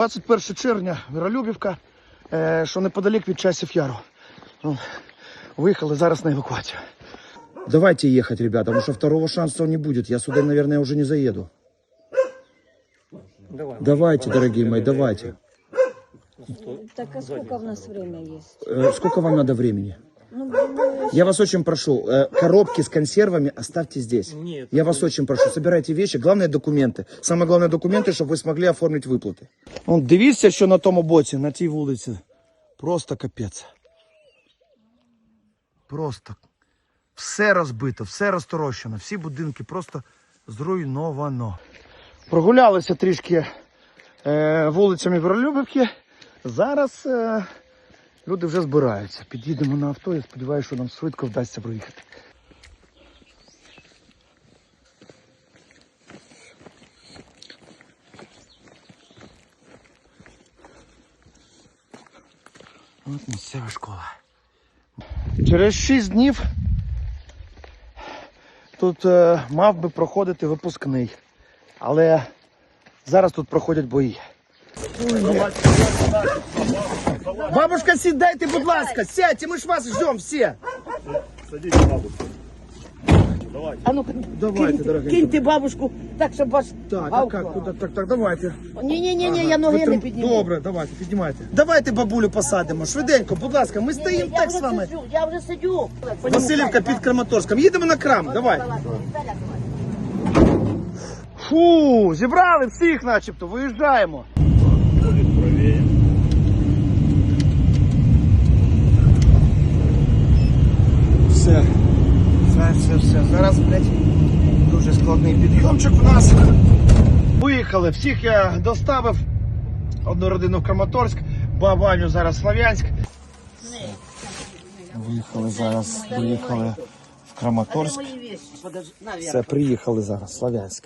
21 червня, Миролюбівка, е, що неподалік від часів Яру. Ну, Виїхали зараз на евакуацію. Давайте ехать, ребята, потому что второго шанса не будет. Я сюда, наверное, уже не заеду. Давайте, дорогие мои, давайте. Так а сколько у нас время есть? Э, сколько вам надо времени? Ну, думаю, Я вас очень прошу, э, коробки с консервами оставьте здесь. Нет. Я вас очень прошу, собирайте вещи. Главное документы. Самое главное документы, чтобы вы смогли оформить выплаты. Вон, дивіться, що на тому боці, на тій вулиці. Просто капець. Просто все розбито, все розторощено, всі будинки просто зруйновано. Прогулялися трішки е, вулицями Веролюбівки. Зараз е, люди вже збираються. Під'їдемо на авто. Я сподіваюся, що нам швидко вдасться проїхати. От місцева школа. Через 6 днів тут е, мав би проходити випускний. Але зараз тут проходять бої. Бабушка, сідайте, будь ласка, сядьте, ми ж вас ждемо всі. А ну Давайте, киньте, дорогенька. киньте бабушку, так, щоб вас Так, а як? Куди? Так, так, давайте. Ні, ні, ні, ні, я ноги не підніму. Добре, давайте, піднімайте. Давайте бабулю посадимо. Швиденько, будь ласка, ми стоїмо я так вже з вами. сиджу, я вже сидю. Васильівка під Краматорськом. Їдемо на крам, давай. Фу, зібрали всіх начебто, виїжджаємо. Все. Все, все, все. Зараз, блядь, дуже складний підйомчик у нас. Виїхали, всіх я доставив. Одну родину в Краматорськ, бабаню зараз Слов'янськ. Виїхали зараз, виїхали в Краматорськ. Все, приїхали зараз, Слов'янськ.